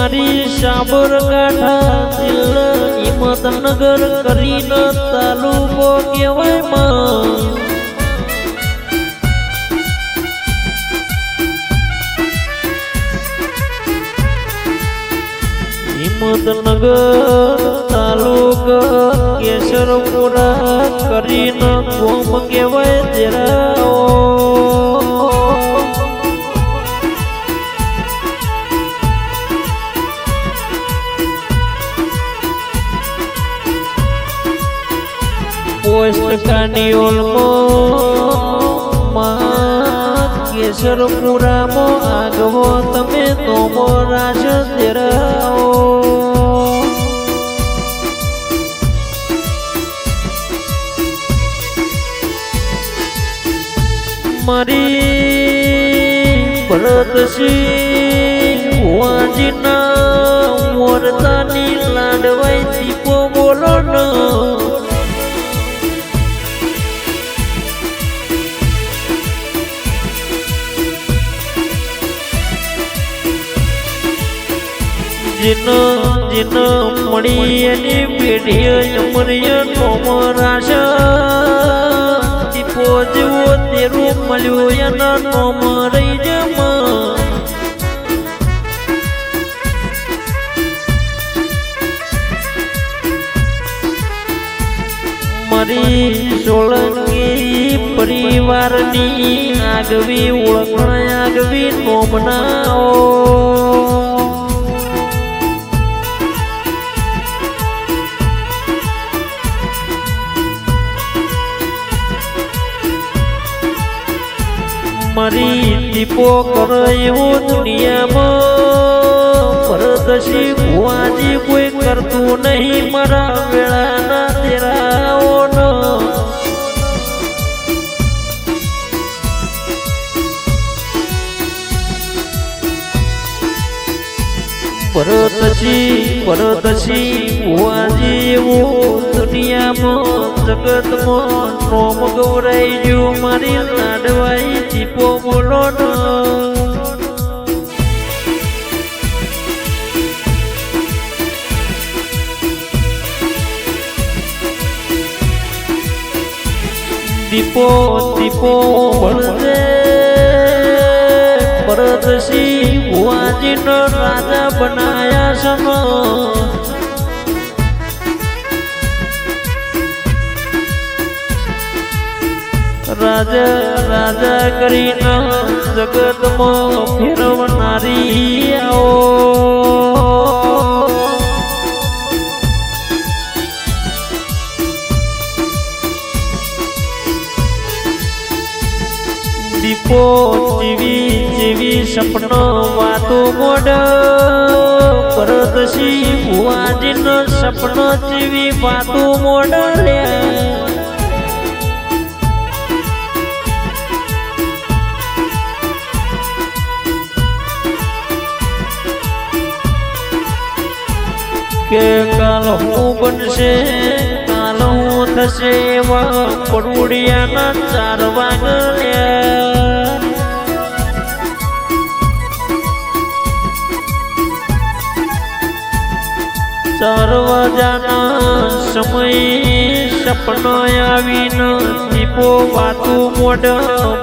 મારી સાબરકાંઠા જિલ્લા હિંમતનગર કરીને તાલુકો કહેવાયમાં હિંમતનગર તાલુકો કેસરપુરા કરીને ગોમ કહેવાય તેરાઓ. પોસ્ટ કાનિયોલમાં કેશરપુરામાં આગવો તમે તોમો રાશ તેરાઓ મારી ભરતસિંહ વાજીના મોરતાની લાડવાઈ દીપો બોલો ન. જીન જીન મળી એની પેઢીએ અમરીય નોમરાશ દીપો જેવો તેરું મળ્યું એના નોમ રહી જમા. મારી સોળંકી પરિવારની આગવી ઓળખણ આગવી નોમનાઓ. મારી દીપો કર એવું પરદશી ભુવાજી કોઈ કરતું નહીં, મારા વેળાના તેરાઓનો. પરદશી પરદશી ભુવાજી એવું દુનિયામાં જગતમાં નોમ ગૌરાઈ ગયું મારી લાડવાઈ દીપો બોલો દીપો દીપો ભણજે પરદશી ભુવાજીનો રાજા બનાયા સનો રાજા રાજા કરીને જગતમાં ફેરવનારી આવો. દીપો જીવી જીવી સપનો વાતો મોડ પરદશી ભુવાજીનો સપનો જીવી વાતો મોડ લે કે કાલ હું બનશે, કાલ હું થશે એવા ચાર વાગલ્યા ચાર વાજાના સમય સપનો આવીને દીપો વાતો મોઢ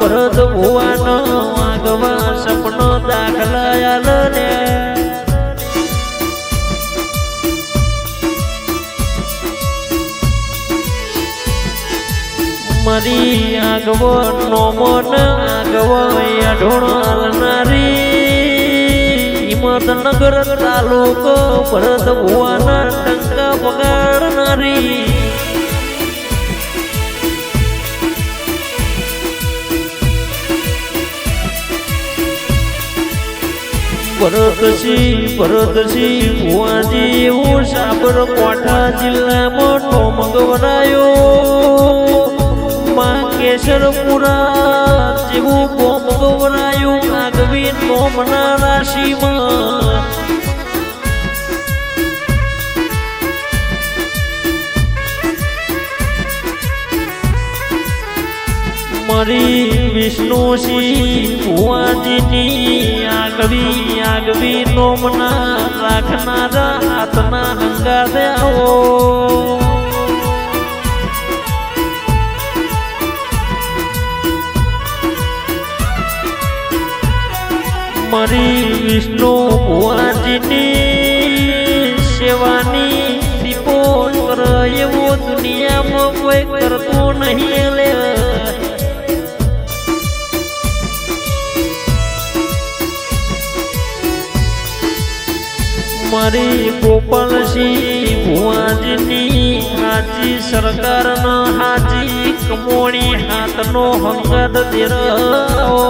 ભરત ભુવાનો આગવા સપનો દાખલા આલે મારી આગવો નોમન આગવો અઢોણ હાલનારી હિંમતનગર તાલુકો ભરત ભુવાના ટંકા પગાડનારી ભરતસિંહ ભરતસિંહ ભુવાજી એવું સાબરકાંઠા જિલ્લામાં ગવરાયો. માં કેશરપુરા જેવું બોમ ગવરાયું આગવી નોમના રાશિમાં મારી વિષ્ણુસિંહ ભુવાજીની આગવી નોમના રાખનારા હાથના આવો. મારી વિષ્ણુ ભુવાજીની સેવાની રિપોર્ટ કર, એવો દુનિયામાં કોઈ કરતો નહીં લે. મારી ગોપાલસિંહ ભુવાજીની હાજી સરકારનો હાજી કમોણી હાથનો હંગત દેરાવો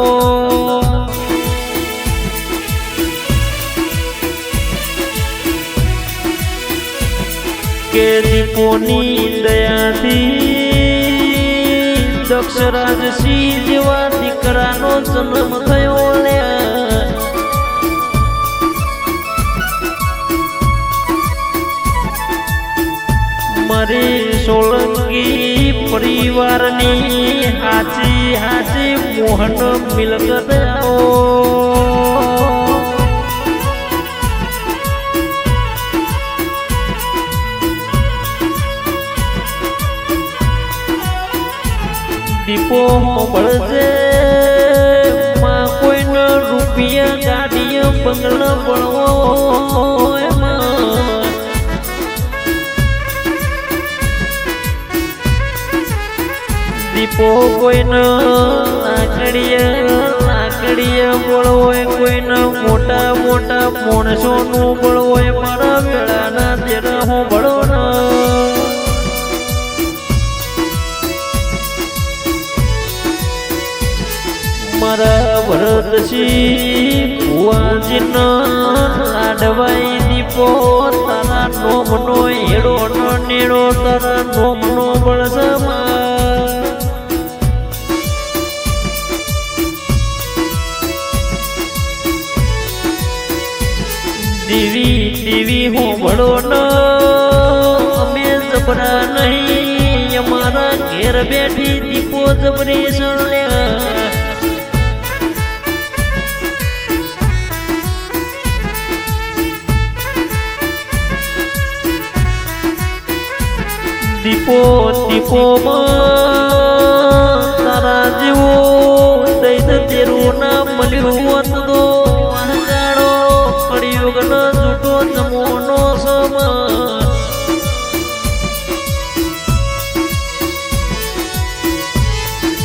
કે દીપોની દયાથી દક્ષરાજ સિંહ જેવા દીકરાનો જન્મ થયો ને. મારી સોલંકી પરિવારની હાચી હાચી મોહન મિલકત આવો દીપો મળશે? માં કોઈનો રૂપિયા ગાડીઓ બંગલો પડવો દીપો કોઈનો લાકડીએ લાકડીએ બળવો કોઈનો મોટા મોટા માણસોનું બળવો મારા વેળાના તેરા હું મારા ભરતસિંહ ભુવાજીના લાડવાઈ દીપો તારા નોમનો હેડો નો નેડો તારા નોમનો બળસમા દેવી દેવી હું ભળો ન, અમે જબરા નહીં, અમારા ઘેર બેઠી દીપો જબરી સળ્યા. દીપો દીપો તારા જેવો દૈન તેરું ના મળ્યું હોત તો સમ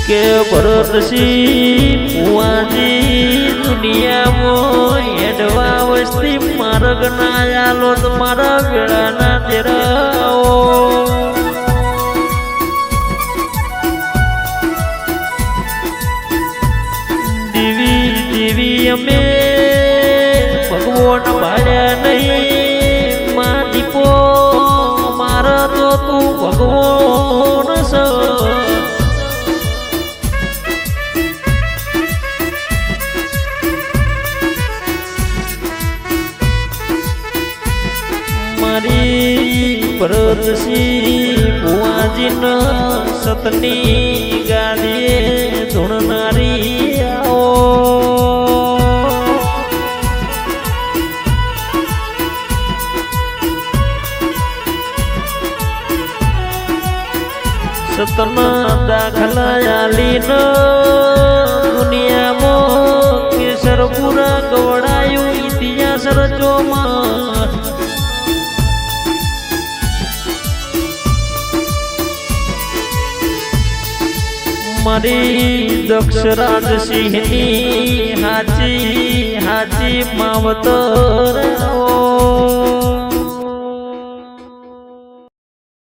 કે ભરતસિંહ ભુવાજી દુનિયામાં હેડવા વસ્તી માર્ગ ના આલો તમારા વેળાના તેરાઓ. સતની ગાદીએ ધૂણનારી આવો. સતના દાખલા આલીન દુનિયામાં કેસર પૂરા ગવડાયું ઇતિહાસ રચોમાં મારી દક્ષરાજ સિંહની હાચી હાચી માવતર